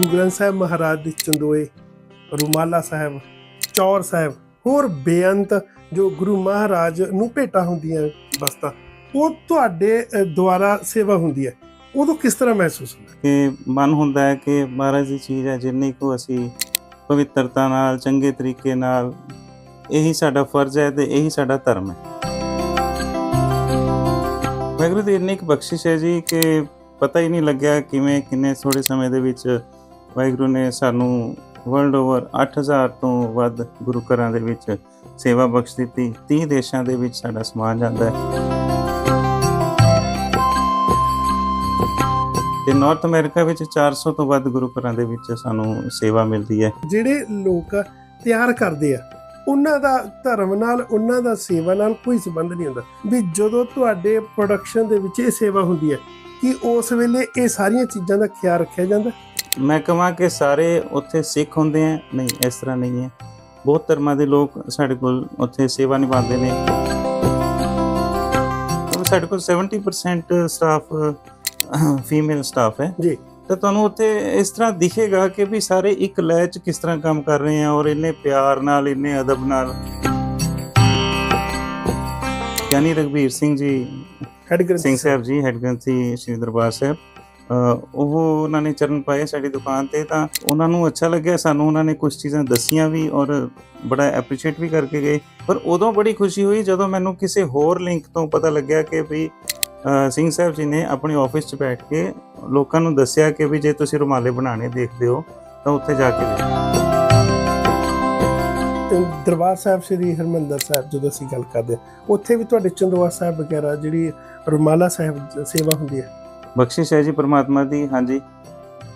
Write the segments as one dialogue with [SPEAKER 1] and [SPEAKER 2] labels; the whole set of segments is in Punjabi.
[SPEAKER 1] ਗੁਰੂ ਗ੍ਰੰਥ ਸਾਹਿਬ ਮਹਾਰਾਜ ਦੇ ਚੰਦੋਏ, ਰੁਮਾਲਾ ਸਾਹਿਬ, ਚੌਰ ਸਾਹਿਬ, ਹੋਰ ਬੇਅੰਤ ਜੋ ਗੁਰੂ ਮਹਾਰਾਜ ਨੂੰ ਭੇਟਾ ਹੁੰਦੀਆਂ ਬਸਤਾ, ਉਹ ਤੁਹਾਡੇ ਦੁਆਰਾ ਸੇਵਾ ਹੁੰਦੀ ਹੈ। ਉਦੋਂ ਕਿਸ ਤਰ੍ਹਾਂ ਮਹਿਸੂਸ ਹੁੰਦਾ?
[SPEAKER 2] ਕਿ ਮਨ ਹੁੰਦਾ ਹੈ ਕਿ ਮਹਾਰਾਜ ਦੀ ਚੀਜ਼ ਹੈ, ਜਿੰਨੀ ਕੁ ਅਸੀਂ ਪਵਿੱਤਰਤਾ ਨਾਲ, ਚੰਗੇ ਤਰੀਕੇ ਨਾਲ, ਇਹੀ ਸਾਡਾ ਫਰਜ਼ ਹੈ ਤੇ ਇਹੀ ਸਾਡਾ ਧਰਮ ਹੈ। ਵਾਹਿਗੁਰੂ ਦੀ ਇੰਨੀ ਕੁ ਬਖਸ਼ਿਸ਼ ਹੈ ਜੀ ਕਿ ਪਤਾ ਹੀ ਨਹੀਂ ਲੱਗਿਆ ਕਿਵੇਂ, ਕਿੰਨੇ ਥੋੜੇ ਸਮੇਂ ਦੇ ਵਿੱਚ ਵਾਹਿਗੁਰੂ ਨੇ ਸਾਨੂੰ ਵਰਲਡ ਓਵਰ 8000 ਤੋਂ ਵੱਧ ਗੁਰੂ ਘਰਾਂ ਦੇ ਵਿੱਚ ਸੇਵਾ ਬਖਸ਼ ਦਿੱਤੀ। 30 ਦੇਸ਼ਾਂ ਦੇ ਵਿੱਚ ਸਾਡਾ ਸਮਾਨ ਜਾਂਦਾ ਹੈ। ਤੇ ਨਾਰਥ ਅਮਰੀਕਾ ਵਿੱਚ 400 ਤੋਂ ਵੱਧ ਗੁਰੂ ਘਰਾਂ ਦੇ ਵਿੱਚ ਸਾਨੂੰ ਸੇਵਾ ਮਿਲਦੀ ਹੈ।
[SPEAKER 1] ਜਿਹੜੇ ਲੋਕ ਤਿਆਰ ਕਰਦੇ ਆ, ਉਹਨਾਂ ਦਾ ਧਰਮ ਨਾਲ, ਉਹਨਾਂ ਦਾ ਸੇਵਾ ਨਾਲ ਕੋਈ ਸੰਬੰਧ ਨਹੀਂ ਹੁੰਦਾ। ਵੀ ਜਦੋਂ ਤੁਹਾਡੇ ਪ੍ਰੋਡਕਸ਼ਨ ਦੇ ਵਿੱਚ ਇਹ ਸੇਵਾ ਹੁੰਦੀ ਹੈ ਕਿ ਉਸ ਵੇਲੇ ਇਹ ਸਾਰੀਆਂ ਚੀਜ਼ਾਂ ਦਾ ਖਿਆਲ ਰੱਖਿਆ ਜਾਂਦਾ?
[SPEAKER 2] ਮੈਂ ਕਹਾਂ ਕਿ ਸਾਰੇ ਉੱਥੇ ਸਿੱਖ ਹੁੰਦੇ ਆ। ਨਹੀਂ ਇਸ ਤਰ੍ਹਾਂ ਨਹੀਂ ਹੈ। ਬਹੁਤ ਧਰਮਾਂ ਦੇ ਲੋਕ ਸਾਡੇ ਕੋਲ ਉੱਥੇ ਸੇਵਾ ਨਿਭਾਉਂਦੇ ਨੇ। ਸਾਡੇ ਕੋਲ 70% ਸਟਾਫ ਫੀਮੇਲ ਸਟਾਫ ਹੈ।
[SPEAKER 1] ਜੀ।
[SPEAKER 2] ਤਾਂ ਤੁਹਾਨੂੰ ਉੱਥੇ ਇਸ ਤਰ੍ਹਾਂ ਦਿਖੇਗਾ ਕਿ ਵੀ ਸਾਰੇ ਇੱਕ ਲੈਅ 'ਚ ਕਿਸ ਤਰ੍ਹਾਂ ਕੰਮ ਕਰ ਰਹੇ ਆ ਔਰ ਇੰਨੇ ਪਿਆਰ ਨਾਲ ਇੰਨੇ ਅਦਬ ਨਾਲ। ਯਾਨੀ ਰਗਵੀਰ ਸਿੰਘ ਜੀ
[SPEAKER 1] ਹੈਡ ਗ੍ਰੰਥੀ
[SPEAKER 2] ਸਿੰਘ ਸਾਹਿਬ। ਜੀ ਹੈਡ ਗ੍ਰੰਥੀ ਸ੍ਰੀ ਦਰਬਾਰ ਸਾਹਿਬ। ਉਹ ਉਹਨਾਂ ਨੇ ਚਰਨ ਪਾਏ ਸਾਡੀ ਦੁਕਾਨ ਤੇ ਤਾਂ ਉਹਨਾਂ ਨੂੰ ਅੱਛਾ ਲੱਗਿਆ ਸਾਨੂੰ ਉਹਨਾਂ ਨੇ ਕੁਝ ਚੀਜ਼ਾਂ ਦੱਸੀਆਂ ਵੀ ਔਰ ਬੜਾ ਐਪਰੀਸ਼ੀਏਟ ਵੀ ਕਰਕੇ ਗਏ। ਪਰ ਉਦੋਂ ਬੜੀ ਖੁਸ਼ੀ ਹੋਈ ਜਦੋਂ ਮੈਨੂੰ ਕਿਸੇ ਹੋਰ ਲਿੰਕ ਤੋਂ ਪਤਾ ਲੱਗਿਆ ਕਿ ਵੀ ਸਿੰਘ ਸਾਹਿਬ ਜੀ ਨੇ ਆਪਣੇ ਆਫਿਸ 'ਚ ਬੈਠ ਕੇ ਲੋਕਾਂ ਨੂੰ ਦੱਸਿਆ ਕਿ ਵੀ ਜੇ ਤੁਸੀਂ ਰੁਮਾਲੇ ਬਣਾਣੇ ਦੇਖਦੇ ਹੋ ਤਾਂ ਉੱਥੇ ਜਾ ਕੇ ਦੇਖੋ।
[SPEAKER 1] ਦਰਬਾਰ ਸਾਹਿਬ ਸ੍ਰੀ ਹਰਮੰਦਰ ਸਾਹਿਬ ਜਦੋਂ ਅਸੀਂ ਗੱਲ ਕਰਦੇ ਹਾਂ ਉੱਥੇ ਵੀ ਤੁਹਾਡੇ ਚੰਦੋਆ ਸਾਹਿਬ ਵਗੈਰਾ ਜਿਹੜੀ ਰੁਮਾਲਾ ਸਾਹਿਬ ਸੇਵਾ ਹੁੰਦੀ ਹੈ।
[SPEAKER 2] ਬਖਸ਼ਿਸ਼ ਹੈ ਜੀ ਪ੍ਰਮਾਤਮਾ ਦੀ ਹਾਂਜੀ।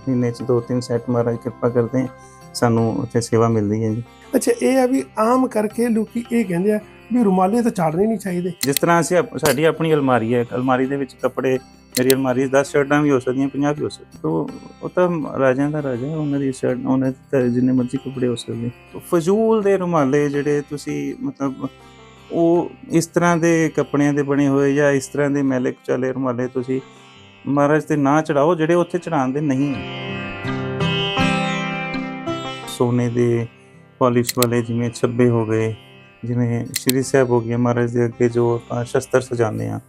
[SPEAKER 2] ਮਹੀਨੇ 'ਚ ਦੋ ਤਿੰਨ ਸੈਟ ਮਹਾਰਾਜ ਕਿਰਪਾ ਕਰਦੇ ਹੈ ਸਾਨੂੰ ਉੱਥੇ ਸੇਵਾ ਮਿਲਦੀ ਹੈ ਜੀ।
[SPEAKER 1] ਅੱਛਾ ਇਹ ਆ ਵੀ ਆਮ ਕਰਕੇ ਲੋਕੀ ਇਹ ਕਹਿੰਦੇ ਆ ਵੀ ਰੁਮਾਲੇ ਤਾਂ ਚਾੜਨੇ ਨਹੀਂ ਚਾਹੀਦੇ।
[SPEAKER 2] ਜਿਸ ਤਰ੍ਹਾਂ ਅਸੀਂ ਸਾਡੀ ਆਪਣੀ ਅਲਮਾਰੀ ਹੈ ਅਲਮਾਰੀ ਦੇ ਵਿੱਚ ਕੱਪੜੇ ਮੇਰੀ ਅਲਮਾਰੀ 'ਚ 10 ਸ਼ਰਟਾਂ ਵੀ ਹੋ ਸਕਦੀਆਂ 50 ਵੀ ਹੋ ਸਕਦੀਆਂ। ਤੋ ਉਹ ਤਾਂ ਰਾਜਿਆਂ ਦਾ ਰਾਜਾ ਹੈ, ਉਹਨਾਂ ਦੀ ਸ਼ਰਟ ਉਹਨਾਂ ਦੇ ਤਾਂ ਜਿੰਨੇ ਮਰਜ਼ੀ ਕੱਪੜੇ ਹੋ ਸਕਦੇ। ਫਜ਼ੂਲ ਦੇ ਰੁਮਾਲੇ ਜਿਹੜੇ ਤੁਸੀਂ ਮਤਲਬ ਉਹ ਇਸ ਤਰ੍ਹਾਂ ਦੇ ਕੱਪੜਿਆਂ ਦੇ ਬਣੇ ਹੋਏ ਜਾਂ ਇਸ ਤਰ੍ਹਾਂ ਦੇ ਮੈਲੇ ਕੁਚਾਲੇ ਰੁਮਾਲੇ ਤੁਸੀਂ ਮਹਾਰਾਜ ਤੇ ਨਾ ਚੜਾਓ ਜਿਹੜੇ ਉੱਥੇ ਚੜਾਉਣ ਦੇ ਨਹੀਂ ਸੋਨੇ ਦੇ ਪਾਲਿਸ਼ ਵਾਲੇ ਜਿਵੇਂ ਛੱਬੇ ਹੋ ਗਏ ਜਿਵੇਂ ਸ਼੍ਰੀ ਸਾਹਿਬ ਹੋ ਗਏ ਮਹਾਰਾਜ ਦੇ ਅੱਗੇ ਜੋ ਆਪਾਂ ਸ਼ਸਤਰ ਸਜਾਉਂਦੇ ਆ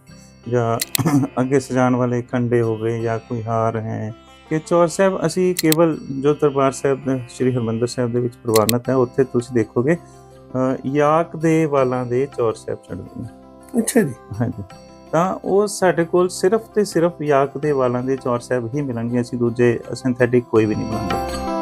[SPEAKER 2] ਜਾਂ ਅੱਗੇ ਸਜਾਉਣ ਵਾਲੇ ਖੰਡੇ ਹੋ ਗਏ ਜਾਂ ਕੋਈ ਹਾਰ ਹੈ। ਕਿ ਚੌਰ ਸਾਹਿਬ ਅਸੀਂ ਕੇਵਲ ਜੋ ਦਰਬਾਰ ਸਾਹਿਬ ਦੇ ਸ਼੍ਰੀ ਹਰਮੰਦਰ ਸਾਹਿਬ ਦੇ ਵਿੱਚ ਪ੍ਰਵਾਨਤ ਹੈ ਉੱਥੇ ਤੁਸੀਂ ਦੇਖੋਗੇ ਯਾਕ ਦੇ ਵਾਲਾਂ ਦੇ ਚੌਰ ਸਾਹਿਬ ਚੜ੍ਹਦੇ ਨੇ।
[SPEAKER 1] ਅੱਛਾ ਜੀ।
[SPEAKER 2] ਹਾਂਜੀ। ਤਾਂ ਉਹ ਸਾਡੇ ਕੋਲ ਸਿਰਫ ਤੇ ਸਿਰਫ ਯਾਕ ਦੇ ਵਾਲਾਂ ਦੇ ਚੌਰ ਸਾਹਿਬ ਹੀ ਮਿਲਣਗੇ ਅਸੀਂ ਦੂਜੇ ਸਿੰਥੈਟਿਕ ਕੋਈ ਵੀ ਨਹੀਂ ਬਣਾਉਂਦੇ।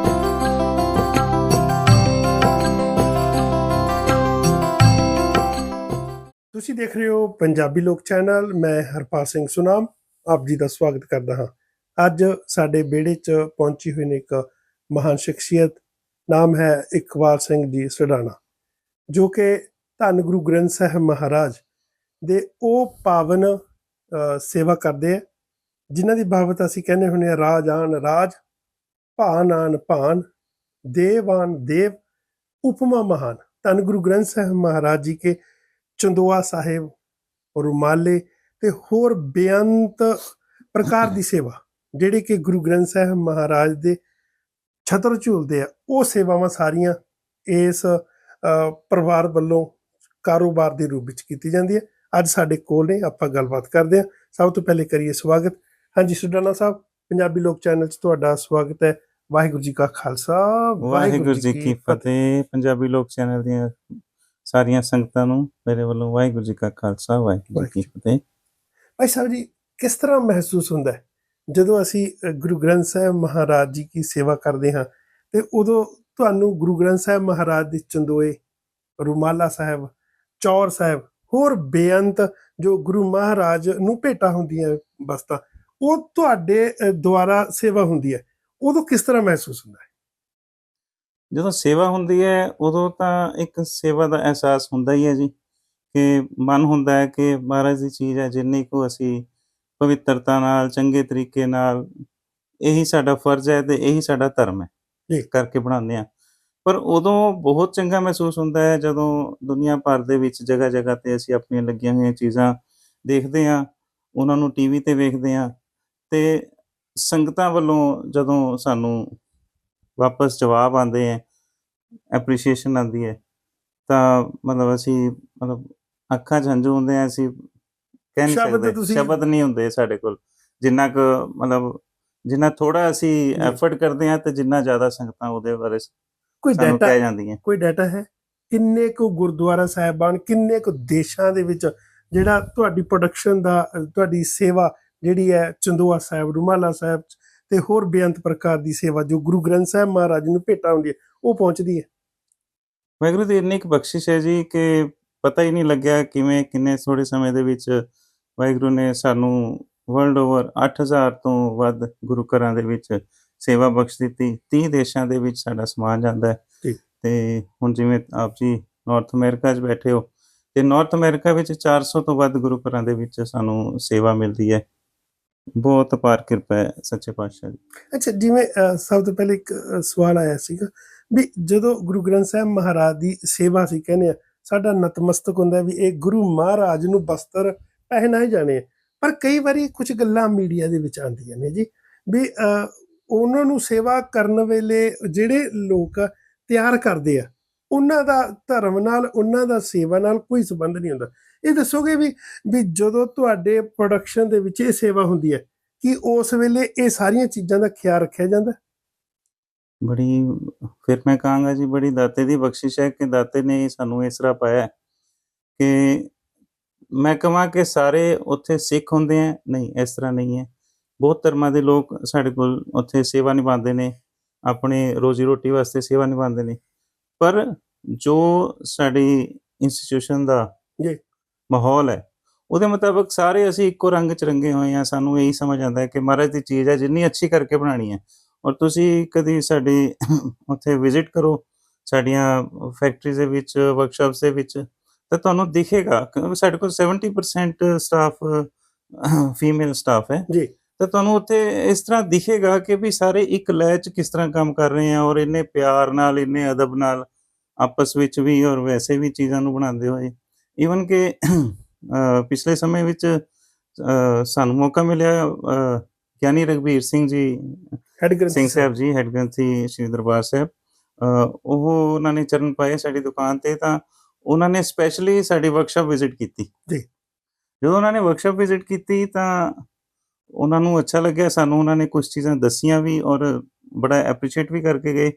[SPEAKER 1] ਤੁਸੀਂ ਦੇਖ ਰਹੇ ਹੋ ਪੰਜਾਬੀ ਲੋਕ ਚੈਨਲ, ਮੈਂ ਹਰਪਾਲ ਸਿੰਘ ਸੁਨਾਮ, ਆਪ ਜੀ ਦਾ ਸਵਾਗਤ ਕਰਦਾ ਹਾਂ। ਅੱਜ ਸਾਡੇ ਵਿਹੜੇ 'ਚ ਪਹੁੰਚੀ ਹੋਈ ਨੇ ਇੱਕ ਮਹਾਨ ਸ਼ਖਸੀਅਤ, ਨਾਮ ਹੈ ਇਕਬਾਲ ਸਿੰਘ ਜੀ ਸਡਾਣਾ, ਜੋ ਕਿ ਧੰਨ ਗੁਰੂ ਗ੍ਰੰਥ ਸਾਹਿਬ ਮਹਾਰਾਜ ਦੇ ਉਹ ਪਾਵਨ ਸੇਵਾ ਕਰਦੇ ਆ, ਜਿਨ੍ਹਾਂ ਦੀ ਬਾਬਤ ਅਸੀਂ ਕਹਿੰਦੇ ਹੁੰਦੇ ਆ ਰਾਜ ਆਨ ਰਾਜ, ਭਾਨ ਆਨ ਭਾਨ ਦੇਵਾਨ ਦੇਵ, ਉਪਮਾ ਮਹਾਨ। ਧੰਨ ਗੁਰੂ ਗ੍ਰੰਥ ਸਾਹਿਬ ਮਹਾਰਾਜ ਜੀ ਕੇ ਚੰਦੋਆ ਸਾਹਿਬ ਰੁਮਾਲੇ ਤੇ ਹੋਰ ਬੇਅੰਤ ਪ੍ਰਕਾਰ ਦੀ ਸੇਵਾ ਜਿਹੜੀ ਕਿ ਗੁਰੂ ਗ੍ਰੰਥ ਸਾਹਿਬ ਮਹਾਰਾਜ ਦੇ ਛਤਰ ਝੂਲਦੇ ਆ ਉਹ ਸੇਵਾਵਾਂ ਸਾਰੀਆਂ ਇਸ ਪਰਿਵਾਰ ਵੱਲੋਂ ਕਾਰੋਬਾਰ ਦੇ ਰੂਪ ਵਿੱਚ ਕੀਤੀ ਜਾਂਦੀ ਹੈ ਅੱਜ ਸਾਡੇ ਕੋਲ ਨੇ ਆਪਾਂ ਗੱਲਬਾਤ ਕਰਦੇ ਹਾਂ। ਸਭ ਤੋਂ ਪਹਿਲੇ ਕਰੀਏ ਸਵਾਗਤ। ਹਾਂਜੀ ਸੁਡਾਨਾ ਸਾਹਿਬ ਪੰਜਾਬੀ ਲੋਕ ਚੈਨਲ 'ਚ ਤੁਹਾਡਾ ਸਵਾਗਤ ਹੈ। ਵਾਹਿਗੁਰੂ ਜੀ ਕਾ ਖਾਲਸਾ
[SPEAKER 2] ਵਾਹਿਗੁਰੂ ਜੀ ਕੀ ਫਤਿਹ। ਪੰਜਾਬੀ ਲੋਕ ਚੈਨਲ ਦੀਆਂ ਸਾਰੀਆਂ ਸੰਗਤਾਂ ਨੂੰ ਮੇਰੇ ਵੱਲੋਂ ਵਾਹਿਗੁਰੂ ਜੀ ਕਾ ਖਾਲਸਾ ਵਾਹਿਗੁਰੂ ਜੀ ਕੀ ਫਤਿਹ।
[SPEAKER 1] ਭਾਈ ਸਾਹਿਬ ਜੀ ਕਿਸ ਤਰ੍ਹਾਂ ਮਹਿਸੂਸ ਹੁੰਦਾ ਹੈ? ਜਦੋਂ ਅਸੀਂ ਗੁਰੂ ਗ੍ਰੰਥ ਸਾਹਿਬ ਮਹਾਰਾਜ ਜੀ ਦੀ ਸੇਵਾ ਕਰਦੇ ਹਾਂ ਤੇ ਉਦੋਂ ਤੁਹਾਨੂੰ ਗੁਰੂ ਗ੍ਰੰਥ ਸਾਹਿਬ ਮਹਾਰਾਜ ਦੇ ਚੰਦੋਏ ਰੁਮਾਲਾ ਸਾਹਿਬ ਚੌਰ ਸਾਹਿਬ ਹੋਰ ਬੇਅੰਤ ਜੋ ਗੁਰੂ ਮਹਾਰਾਜ ਨੂੰ ਭੇਟਾ ਹੁੰਦੀਆਂ ਬਸਤਾ ਉਹ ਤੁਹਾਡੇ ਦੁਆਰਾ ਸੇਵਾ ਹੁੰਦੀ ਹੈ। ਉਦੋਂ ਕਿਸ ਤਰ੍ਹਾਂ ਮਹਿਸੂਸ ਹੁੰਦਾ
[SPEAKER 2] ਜਦੋਂ ਸੇਵਾ ਹੁੰਦੀ ਹੈ ਉਦੋਂ ਤਾਂ ਇੱਕ ਸੇਵਾ ਦਾ ਅਹਿਸਾਸ ਹੁੰਦਾ ਹੀ ਹੈ ਜੀ ਕਿ ਮਨ ਹੁੰਦਾ ਹੈ ਕਿ ਮਹਾਰਾਜ ਦੀ ਚੀਜ਼ ਹੈ ਜਿੰਨੀ ਕੁ ਅਸੀਂ ਪਵਿੱਤਰਤਾ ਨਾਲ ਚੰਗੇ ਤਰੀਕੇ ਨਾਲ ਇਹੀ ਸਾਡਾ ਫਰਜ਼ ਹੈ ਤੇ ਇਹੀ ਸਾਡਾ ਧਰਮ ਹੈ
[SPEAKER 1] ਜੀ।
[SPEAKER 2] ਕਰਕੇ ਬਣਾਉਂਦੇ ਆ ਪਰ ਉਦੋਂ ਬਹੁਤ ਚੰਗਾ ਮਹਿਸੂਸ ਹੁੰਦਾ ਹੈ ਜਦੋਂ ਦੁਨੀਆ ਭਰ ਦੇ ਵਿੱਚ ਜਗ੍ਹਾ ਜਗ੍ਹਾ ਤੇ ਅਸੀਂ ਆਪਣੀਆਂ ਲੱਗੀਆਂ ਹੋਈਆਂ ਚੀਜ਼ਾਂ ਦੇਖਦੇ ਆ ਉਹਨਾਂ ਨੂੰ ਟੀਵੀ ਤੇ ਵੇਖਦੇ ਆ ਤੇ ਸੰਗਤਾਂ ਵੱਲੋਂ ਜਦੋਂ ਸਾਨੂੰ ਵਾਪਸ ਜਵਾਬ ਆਉਂਦੇ ਹੈ ਐਪਰੀਸ਼ੀਏਸ਼ਨ ਆਉਂਦੀ ਹੈ ਤਾਂ ਮਤਲਬ ਅਸੀਂ ਮਤਲਬ ਅੱਖਾਂ 'ਚ ਹੰਝੂ ਹੁੰਦੇ ਆ ਅਸੀਂ ਕਹਿ ਨਹੀਂ ਸਕਦੇ ਸ਼ਬਦ ਨਹੀਂ ਹੁੰਦੇ ਸਾਡੇ ਕੋਲ ਜਿੰਨਾ ਕੁ ਮਤਲਬ ਜਿੰਨਾ ਥੋੜਾ ਅਸੀਂ। ਐਫਰਟ ਕਰਦੇ ਆ ਤੇ ਜਿੰਨਾ ਜ਼ਿਆਦਾ ਸੰਗਤਾਂ ਉਹਦੇ ਬਾਰੇ
[SPEAKER 1] ਕੋਈ ਡਾਟਾ
[SPEAKER 2] ਕਹਿ ਜਾਂਦੀਆਂ
[SPEAKER 1] ਕੋਈ ਡਾਟਾ ਹੈ ਕਿੰਨੇ ਕੁ ਗੁਰਦੁਆਰਾ ਸਾਹਿਬਾਨ ਕਿੰਨੇ ਕੁ ਦੇਸ਼ਾਂ ਦੇ ਵਿੱਚ ਜਿਹੜਾ ਤੁਹਾਡੀ ਪ੍ਰੋਡਕਸ਼ਨ ਦਾ ਤੁਹਾਡੀ ਸੇਵਾ ਜਿਹੜੀ ਹੈ ਚੰਦੋਆ ਸਾਹਿਬ ਰੁਮਾਲਾ ਸਾਹਿਬ ਤੇ ਹੋਰ ਬੇਅੰਤ ਪ੍ਰਕਾਰ ਦੀ ਸੇਵਾ ਜੋ ਗੁਰੂ ਗ੍ਰੰਥ ਸਾਹਿਬ ਮਹਾਰਾਜ ਨੂੰ ਭੇਟਾ ਹੁੰਦੀ ਹੈ ਉਹ ਪਹੁੰਚਦੀ ਹੈ।
[SPEAKER 2] ਵਾਹਿਗੁਰੂ ਦੀ ਇੰਨੀ ਕੁ ਬਖਸ਼ਿਸ਼ ਹੈ ਜੀ ਕਿ ਪਤਾ ਹੀ ਨਹੀਂ ਲੱਗਿਆ ਕਿਵੇਂ ਕਿੰਨੇ ਥੋੜੇ ਸਮੇਂ ਦੇ ਵਿੱਚ ਵਾਹਿਗੁਰੂ ਨੇ ਸਾਨੂੰ ਵਰਲਡ ਓਵਰ 8000 ਤੋਂ ਵੱਧ ਗੁਰੂ ਘਰਾਂ ਦੇ ਵਿੱਚ ਸੇਵਾ ਬਖਸ਼ ਦਿੱਤੀ। 30 ਦੇਸ਼ਾਂ ਦੇ ਵਿੱਚ ਸਾਡਾ ਸਮਾਨ ਜਾਂਦਾ ਹੈ। ਤੇ ਹੁਣ ਜਿਵੇਂ ਆਪ ਜੀ ਨਾਰਥ ਅਮਰੀਕਾ 'ਚ ਬੈਠੇ ਹੋ ਤੇ ਨਾਰਥ ਅਮਰੀਕਾ ਵਿੱਚ 400 ਤੋਂ ਵੱਧ ਗੁਰੂ ਘਰਾਂ ਦੇ ਵਿੱਚ ਸਾਨੂੰ ਸੇਵਾ ਮਿਲਦੀ ਹੈ। ਬਹੁਤ ਅਪਾਰ ਕਿਰਪਾ ਹੈ ਸੱਚੇ ਪਾਤਸ਼ਾਹ ਦੀ।
[SPEAKER 1] ਅੱਛਾ ਜਿਵੇਂ ਅ, ਸਭ ਤੋਂ ਪਹਿਲੇ ਇੱਕ ਅ, ਸਵਾਲ ਆਇਆ ਸੀਗਾ ਵੀ ਜਦੋਂ ਗੁਰੂ ਗ੍ਰੰਥ ਸਾਹਿਬ ਮਹਾਰਾਜ ਦੀ ਸੇਵਾ ਸੀ ਕਹਿੰਦੇ ਆ ਸਾਡਾ ਨਤਮਸਤਕ ਹੁੰਦਾ ਵੀ ਇਹ ਗੁਰੂ ਮਹਾਰਾਜ ਨੂੰ ਬਸਤਰ ਪਹਿਨਾਏ ਜਾਣੇ ਆ। ਪਰ ਕਈ ਵਾਰੀ ਕੁਝ ਗੱਲਾਂ ਮੀਡੀਆ ਦੇ ਵਿੱਚ ਆਉਂਦੀਆਂ ਨੇ ਜੀ ਵੀ ਅ, ਉਹਨਾਂ ਨੂੰ ਸੇਵਾ ਕਰਨ ਵੇਲੇ ਜਿਹੜੇ ਲੋਕ ਤਿਆਰ ਕਰਦੇ ਆ ਉਹਨਾਂ ਦਾ ਧਰਮ ਨਾਲ ਉਹਨਾਂ ਦਾ ਸੇਵਾ ਨਾਲ ਕੋਈ ਸੰਬੰਧ ਨਹੀਂ ਹੁੰਦਾ। ਇਹ ਦੱਸੋਗੇ ਵੀ ਵੀ ਜਦੋਂ ਤੁਹਾਡੇ ਪ੍ਰੋਡਕਸ਼ਨ ਦੇ ਵਿੱਚ ਇਹ ਸੇਵਾ ਹੁੰਦੀ ਹੈ ਕਿ ਉਸ ਵੇਲੇ ਇਹ ਸਾਰੀਆਂ ਚੀਜ਼ਾਂ ਦਾ ਖਿਆਲ ਰੱਖਿਆ ਜਾਂਦਾ?
[SPEAKER 2] ਬੜੀ ਫਿਰ ਮੈਂ ਕਹਾਂਗਾ ਜੀ ਬੜੀ ਦਾਤੇ ਦੀ ਬਖਸ਼ਿਸ਼ ਹੈ ਕਿ ਦਾਤੇ ਨੇ ਸਾਨੂੰ ਇਸ ਤਰ੍ਹਾਂ ਪਾਇਆ ਕਿ ਮੈਂ ਕਹਾਂ ਕਿ ਸਾਰੇ ਉੱਥੇ ਸਿੱਖ ਹੁੰਦੇ ਆ ਨਹੀਂ ਇਸ ਤਰ੍ਹਾਂ ਨਹੀਂ ਹੈ। ਬਹੁਤ ਧਰਮਾਂ ਦੇ ਲੋਕ ਸਾਡੇ ਕੋਲ ਉੱਥੇ ਸੇਵਾ ਨਿਭਾਉਂਦੇ ਨੇ ਆਪਣੇ ਰੋਜੀ ਰੋਟੀ ਵਾਸਤੇ ਸੇਵਾ ਨਿਭਾਉਂਦੇ ਨੇ। ਪਰ ਜੋ ਸਾਡੀ ਇੰਸਟੀਟਿਊਸ਼ਨ ਦਾ
[SPEAKER 1] ਜੀ।
[SPEAKER 2] ਮਾਹੌਲ ਹੈ। ਉਹਦੇ ਮੁਤਾਬਕ ਸਾਰੇ ਅਸੀਂ ਇੱਕੋ ਰੰਗ ਚ ਰੰਗੇ ਹੋਏ ਆ ਸਾਨੂੰ ਇਹੀ ਸਮਝ ਆਉਂਦਾ ਹੈ ਕਿ ਮਹਾਰਾਜ ਦੀ ਚੀਜ਼ ਹੈ ਜਿੰਨੀ ਅੱਛੀ ਕਰਕੇ ਬਣਾਣੀ ਹੈ। ਔਰ ਤੁਸੀਂ ਕਦੀ ਸਾਡੀ ਉੱਥੇ ਵਿਜ਼ਿਟ ਕਰੋ ਸਾਡੀਆਂ ਫੈਕਟਰੀਜ਼ ਦੇ ਵਿੱਚ ਵਰਕਸ਼ਾਪਸ ਦੇ ਵਿੱਚ ਤਾਂ ਤੁਹਾਨੂੰ ਦਿਖੇਗਾ ਕਿ ਸਾਡੇ ਕੋਲ 70% ਸਟਾਫ ਫੀਮੇਲ ਸਟਾਫ ਹੈ।
[SPEAKER 1] ਜੀ।
[SPEAKER 2] ਤਾਂ ਤੁਹਾਨੂੰ ਉੱਥੇ ਇਸ ਤਰ੍ਹਾਂ ਦਿਖੇਗਾ ਕਿ ਵੀ ਸਾਰੇ ਇੱਕ ਲੈਅ 'ਚ ਕਿਸ ਤਰ੍ਹਾਂ ਕੰਮ ਕਰ ਰਹੇ ਆ ਔਰ ਇੰਨੇ ਪਿਆਰ ਨਾਲ ਇੰਨੇ ਅਦਬ ਨਾਲ ਆਪਸ ਵਿੱਚ ਵੀ ਔਰ ਵੈਸੇ ਵੀ ਚੀਜ਼ਾਂ ਨੂੰ ਬਣਾਉਂਦੇ ਹੋਏ। ਈਵਨ ਕਿ ਪਿਛਲੇ ਸਮੇਂ ਵਿੱਚ ਸਾਨੂੰ ਮੌਕਾ ਮਿਲਿਆ ਗਿਆਨੀ ਰਗਵੀਰ ਸਿੰਘ ਜੀ
[SPEAKER 1] ਹੈਡ
[SPEAKER 2] ਸਿੰਘ ਸਾਹਿਬ। ਜੀ ਹੈਡ ਗ੍ਰੰਥੀ ਸ਼੍ਰੀ ਦਰਬਾਰ ਸਾਹਿਬ। ਉਹ ਉਹਨਾਂ ਨੇ ਚਰਨ ਪਾਏ ਸਾਡੀ ਦੁਕਾਨ ਤੇ ਤਾਂ ਉਹਨਾਂ ਨੇ ਸਪੈਸ਼ਲੀ ਸਾਡੀ ਵਰਕਸ਼ਾਪ ਵਿਜ਼ਿਟ ਕੀਤੀ।
[SPEAKER 1] ਜੀ।
[SPEAKER 2] ਜਦੋਂ ਉਹਨਾਂ ਨੇ ਵਰਕਸ਼ਾਪ ਵਿਜ਼ਿਟ ਕੀਤੀ ਤਾਂ ਉਹਨਾਂ ਨੂੰ ਅੱਛਾ ਲੱਗਿਆ ਸਾਨੂੰ ਉਹਨਾਂ ਨੇ ਕੁਝ ਚੀਜ਼ਾਂ ਦੱਸੀਆਂ ਵੀ ਔਰ ਬੜਾ ਐਪਰੀਸ਼ੀਏਟ ਵੀ ਕਰਕੇ ਗਏ।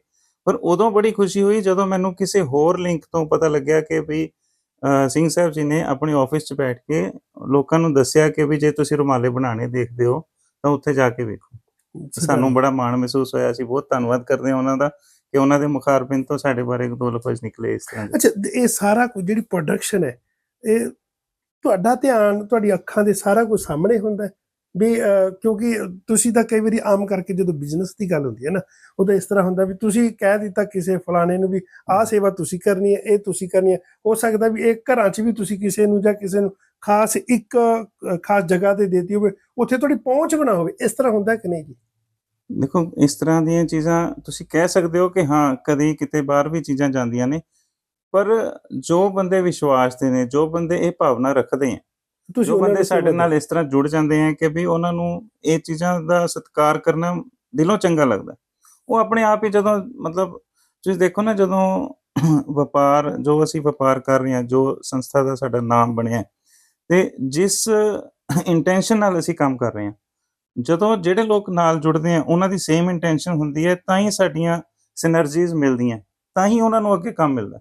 [SPEAKER 2] ਪਰ ਉਦੋਂ ਬੜੀ ਖੁਸ਼ੀ ਹੋਈ ਜਦੋਂ ਮੈਨੂੰ ਕਿਸੇ ਹੋਰ ਲਿੰਕ ਤੋਂ ਪਤਾ ਲੱਗਿਆ ਕਿ ਵੀ ਸਿੰਘ ਸਾਹਿਬ ਜੀ ਨੇ ਆਪਣੇ ਆਫਿਸ 'ਚ ਬੈਠ ਕੇ ਲੋਕਾਂ ਨੂੰ ਦੱਸਿਆ ਕਿ ਵੀ ਜੇ ਤੁਸੀਂ ਰੁਮਾਲੇ ਬਣਾਉਣੇ ਦੇਖਦੇ ਹੋ, ਤਾਂ ਉੱਥੇ ਜਾ ਕੇ ਵੇਖੋ। ਸਾਨੂੰ ਬੜਾ ਮਾਣ ਮਹਿਸੂਸ ਹੋਇਆ। ਸੀ ਬਹੁਤ ਧੰਨਵਾਦ ਕਰਦੇ ਹਾਂ ਉਹਨਾਂ ਦਾ ਕਿ ਉਹਨਾਂ ਦੇ ਮੁਖਾਰਬਿੰਦ ਤੋਂ ਸਾਡੇ ਬਾਰੇ ਦੋ ਲਫ਼ਜ਼ ਨਿਕਲੇ ਇਸ ਤਰ੍ਹਾਂ
[SPEAKER 1] ਅੱਛਾ ਇਹ ਸਾਰਾ ਕੁਝ ਜਿਹੜੀ ਪ੍ਰੋਡਕਸ਼ਨ ਹੈ, ਇਹ ਤੁਹਾਡਾ ਧਿਆਨ, ਤੁਹਾਡੀ ਅੱਖਾਂ ਦੇ ਸਾਰਾ ਕੁਝ ਸਾਹਮਣੇ ਹੁੰਦਾ ਹੈ? ਵੀ ਕਿਉਂਕਿ ਤੁਸੀਂ ਤਾਂ ਕਈ ਵਾਰੀ ਆਮ ਕਰਕੇ ਜਦੋਂ ਬਿਜ਼ਨਸ ਦੀ ਗੱਲ ਹੁੰਦੀ ਹੈ ਨਾ ਉਦੋਂ ਇਸ ਤਰ੍ਹਾਂ ਹੁੰਦਾ ਵੀ ਤੁਸੀਂ ਕਹਿ ਦਿੱਤਾ ਕਿਸੇ ਫਲਾਣੇ ਨੂੰ ਵੀ ਆਹ ਸੇਵਾ ਤੁਸੀਂ ਕਰਨੀ ਹੈ ਇਹ ਤੁਸੀਂ ਕਰਨੀ ਹੈ। ਹੋ ਸਕਦਾ ਵੀ ਇਹ ਘਰਾਂ 'ਚ ਵੀ ਤੁਸੀਂ ਕਿਸੇ ਨੂੰ ਜਾਂ ਕਿਸੇ ਨੂੰ ਖਾਸ ਇੱਕ ਖਾਸ ਜਗ੍ਹਾ ਤੇ ਦੇਤੀ ਹੋਵੇ ਉੱਥੇ ਤੁਹਾਡੀ ਪਹੁੰਚ ਬਣਾ ਹੋਵੇ। ਇਸ ਤਰ੍ਹਾਂ ਹੁੰਦਾ ਕਿ ਨਹੀਂ ਜੀ?
[SPEAKER 2] ਦੇਖੋ ਇਸ ਤਰ੍ਹਾਂ ਦੀਆਂ ਚੀਜ਼ਾਂ ਤੁਸੀਂ ਕਹਿ ਸਕਦੇ ਹੋ ਕਿ ਹਾਂ ਕਦੇ ਕਿਤੇ ਬਾਹਰ ਵੀ ਚੀਜ਼ਾਂ ਜਾਂਦੀਆਂ ਨੇ ਪਰ ਜੋ ਬੰਦੇ ਵਿਸ਼ਵਾਸ ਦੇ ਨੇ ਜੋ ਬੰਦੇ ਇਹ ਭਾਵਨਾ ਰੱਖਦੇ ਆ
[SPEAKER 1] ਤੁਸੀਂ
[SPEAKER 2] ਜੋ ਬੰਦੇ ਸਾਡੇ ਨਾਲ ਇਸ ਤਰ੍ਹਾਂ ਜੁੜ ਜਾਂਦੇ ਆ ਕਿ ਵੀ ਉਹਨਾਂ ਨੂੰ ਇਹ ਚੀਜ਼ਾਂ ਦਾ ਸਤਿਕਾਰ ਕਰਨਾ ਦਿਲੋਂ ਚੰਗਾ ਲੱਗਦਾ। ਉਹ ਆਪਣੇ ਆਪ ਹੀ ਜਦੋਂ ਮਤਲਬ ਤੁਸੀਂ ਦੇਖੋ ਨਾ ਜਦੋਂ ਵਪਾਰ ਜੋ ਅਸੀਂ ਵਪਾਰ ਕਰ ਰਹੇ ਹਾਂ ਜੋ ਸੰਸਥਾ ਦਾ ਸਾਡਾ ਨਾਮ ਬਣਿਆ ਤੇ ਜਿਸ ਇੰਟੈਂਸ਼ਨ ਨਾਲ ਅਸੀਂ ਕੰਮ ਕਰ ਰਹੇ ਹਾਂ ਜਦੋਂ ਜਿਹੜੇ ਲੋਕ ਨਾਲ ਜੁੜਦੇ ਆ ਉਹਨਾਂ ਦੀ ਸੇਮ ਇੰਟੈਂਸ਼ਨ ਹੁੰਦੀ ਹੈ ਤਾਂ ਹੀ ਸਾਡੀਆਂ ਸਿਨਰਜੀਜ਼ ਮਿਲਦੀਆਂ ਤਾਂ ਹੀ ਉਹਨਾਂ ਨੂੰ ਅੱਗੇ ਕੰਮ ਮਿਲਦਾ।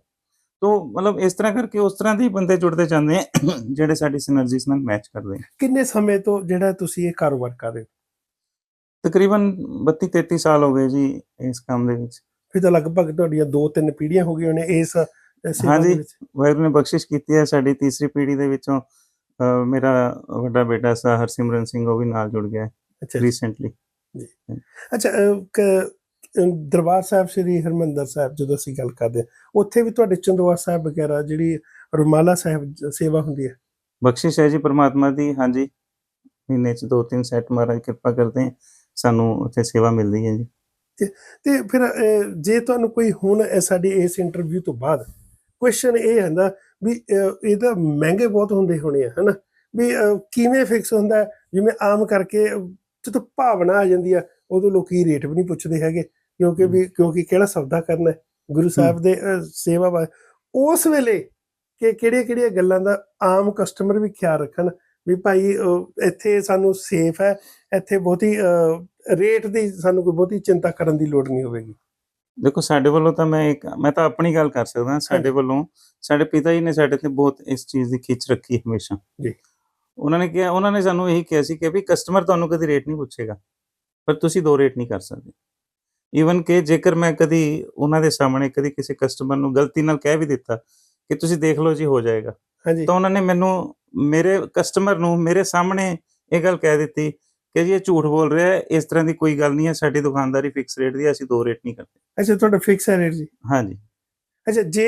[SPEAKER 2] ਤੋ ਮਤਲਬ ਇਸ ਤਰ੍ਹਾਂ ਕਰਕੇ ਉਸ ਤਰ੍ਹਾਂ ਦੇ ਹੀ ਬੰਦੇ ਜੁੜਦੇ ਜਾਂਦੇ ਆ ਜਿਹੜੇ ਸਾਡੀ ਸਿਨਰਜੀਜ਼ ਨਾਲ ਮੈਚ ਕਰਦੇ ਆ।
[SPEAKER 1] ਕਿੰਨੇ ਸਮੇਂ ਤੋਂ ਜਿਹੜਾ ਤੁਸੀਂ ਇਹ ਕਾਰੋਬਾਰ ਕਰ ਰਹੇ ਹੋ?
[SPEAKER 2] ਤਕਰੀਬਨ 32 33 ਸਾਲ ਹੋ ਗਏ ਜੀ ਇਸ ਕੰਮ ਦੇ ਵਿੱਚ।
[SPEAKER 1] ਫਿਰ ਤਾਂ ਲਗਭਗ ਤੁਹਾਡੀਆਂ ਦੋ ਤਿੰਨ ਪੀੜ੍ਹੀਆਂ ਹੋ ਗਈਆਂ ਨੇ ਇਸ
[SPEAKER 2] ਹਾਂਜੀ। ਵਾਹਿਗੁਰੂ ਨੇ ਬਖਸ਼ਿਸ਼ ਕੀਤੀ ਹੈ ਸਾਡੀ ਤੀਸਰੀ ਪੀੜ੍ਹੀ ਦੇ ਵਿੱਚੋਂ ਮੇਰਾ ਵੱਡਾ ਬੇਟਾ ਸਾ ਹਰਸਿਮਰਨ ਸਿੰਘ ਉਹ ਵੀ ਨਾਲ ਜੁੜ ਗਿਆ
[SPEAKER 1] ਜੀ।
[SPEAKER 2] ਰੀਸੈਂਟਲੀ
[SPEAKER 1] ਅੱਛਾ ਦਰਬਾਰ ਸਾਹਿਬ ਸ੍ਰੀ ਹਰਮੰਦਰ ਸਾਹਿਬ ਜਦੋਂ ਅਸੀਂ ਗੱਲ ਕਰਦੇ ਹਾਂ ਉੱਥੇ ਵੀ ਤੁਹਾਡੇ ਚੰਦਵਾ ਸਾਹਿਬ ਵਗੈਰਾ ਜਿਹੜੀ ਰੁਮਾਲਾ ਸਾਹਿਬ ਸੇਵਾ ਹੁੰਦੀ ਹੈ?
[SPEAKER 2] ਬਖਸ਼ਿਸ਼ ਹੈ ਜੀ ਪ੍ਰਮਾਤਮਾ ਦੀ ਹਾਂਜੀ। ਮਹੀਨੇ ਚ ਦੋ ਤਿੰਨ ਸੈਟ ਮਹਾਰਾਜ ਕਿਰਪਾ ਕਰਦੇ ਹੈ ਸਾਨੂੰ ਉੱਥੇ ਸੇਵਾ ਮਿਲਦੀ ਹੈ ਜੀ।
[SPEAKER 1] ਤੇ ਫਿਰ ਜੇ ਤੁਹਾਨੂੰ ਕੋਈ ਹੁਣ ਸਾਡੀ ਇਸ ਇੰਟਰਵਿਊ ਤੋਂ ਬਾਅਦ ਕੁਐਸਚਨ ਇਹ ਹੁੰਦਾ ਵੀ ਅ, ਇਹ ਤਾਂ ਮਹਿੰਗੇ ਬਹੁਤ ਹੁੰਦੇ ਹੋਣੇ ਆ ਹਨਾ? ਵੀ ਕਿਵੇਂ ਫਿਕਸ ਹੁੰਦਾ? ਹੈ? ਜਿਵੇਂ ਆਮ ਕਰਕੇ ਜਦੋਂ ਭਾਵਨਾ ਆ ਜਾਂਦੀ ਆ ਉਦੋਂ ਲੋਕੀ ਰੇਟ ਵੀ ਨਹੀਂ ਪੁੱਛਦੇ ਹੈਗੇ। ਕਿਉਂਕਿ ਵੀ ਕਿਉਂਕਿ ਕਿਹੜਾ ਸੌਦਾ ਕਰਨਾ ਹੈ? ਗੁਰੂ ਸਾਹਿਬ ਦੇ ਸੇਵਾ ਵਾ ਉਸ ਵੇਲੇ ਕਿ ਕਿਹੜੀਆਂ ਕਿਹੜੀਆਂ ਗੱਲਾਂ ਦਾ ਆਮ ਕਸਟਮਰ ਵੀ ਖਿਆਲ ਰੱਖਣ ਵੀ ਭਾਈ ਇੱਥੇ ਸਾਨੂੰ ਸੇਫ ਹੈ ਇੱਥੇ ਬਹੁਤੀ ਰੇਟ ਦੀ ਸਾਨੂੰ ਕੋਈ ਬਹੁਤੀ ਚਿੰਤਾ ਕਰਨ ਦੀ ਲੋੜ ਨਹੀਂ ਹੋਵੇਗੀ।
[SPEAKER 2] ਦੇਖੋ ਸਾਡੇ ਵੱਲੋਂ ਤਾਂ ਮੈਂ ਇੱਕ ਮੈਂ ਤਾਂ ਆਪਣੀ ਗੱਲ ਕਰ ਸਕਦਾ ਸਾਡੇ। ਵੱਲੋਂ ਸਾਡੇ ਪਿਤਾ ਜੀ ਨੇ ਸਾਡੇ ਤੇ ਬਹੁਤ ਇਸ ਚੀਜ਼ ਦੀ ਖਿੱਚ ਰੱਖੀ ਹਮੇਸ਼ਾ।
[SPEAKER 1] ਜੀ।
[SPEAKER 2] ਉਹਨਾਂ ਨੇ ਕਿਹਾ ਉਹਨਾਂ ਨੇ ਸਾਨੂੰ ਇਹੀ ਕਿਹਾ ਸੀ ਕਿ ਵੀ ਕਸਟਮਰ ਤੁਹਾਨੂੰ ਕਦੀ ਰੇਟ ਨਹੀਂ ਪੁੱਛੇਗਾ ਪਰ ਤੁਸੀਂ ਦੋ ਰੇਟ ਨਹੀਂ ਕਰ ਸਕਦੇ। ਈਵਨ ਕਿ ਜੇਕਰ ਮੈਂ ਕਦੀ ਉਹਨਾਂ ਦੇ ਸਾਹਮਣੇ ਕਦੀ ਕਿਸੇ ਕਸਟਮਰ ਨੂੰ ਗਲਤੀ ਨਾਲ ਕਹਿ ਵੀ ਦਿੱਤਾ ਕਿ ਤੁਸੀਂ ਦੇਖ ਲਓ ਜੀ ਹੋ ਜਾਏਗਾ। ਤਾਂ ਉਹਨਾਂ ਨੇ ਮੈਨੂੰ ਮੇਰੇ ਕਸਟਮਰ ਨੂੰ ਮੇਰੇ ਸਾਹਮਣੇ ਇਹ ਗੱਲ ਕਹਿ ਦਿੱਤੀ ਕਿ ਜੀ ਇਹ ਝੂਠ ਬੋਲ ਰਿਹਾ ਹੈ ਇਸ ਤਰ੍ਹਾਂ ਦੀ ਕੋਈ ਗੱਲ ਨਹੀਂ ਹੈ ਸਾਡੀ ਦੁਕਾਨਦਾਰੀ ਫਿਕਸ ਰੇਟ ਦੀ ਅਸੀਂ ਦੋ ਰੇਟ ਨਹੀਂ ਕਰਦੇ।
[SPEAKER 1] ਅੱਛਾ ਤੁਹਾਡਾ ਫਿਕਸ ਹੈ ਰੇਟ ਜੀ?
[SPEAKER 2] ਹਾਂਜੀ।
[SPEAKER 1] ਅੱਛਾ ਜੇ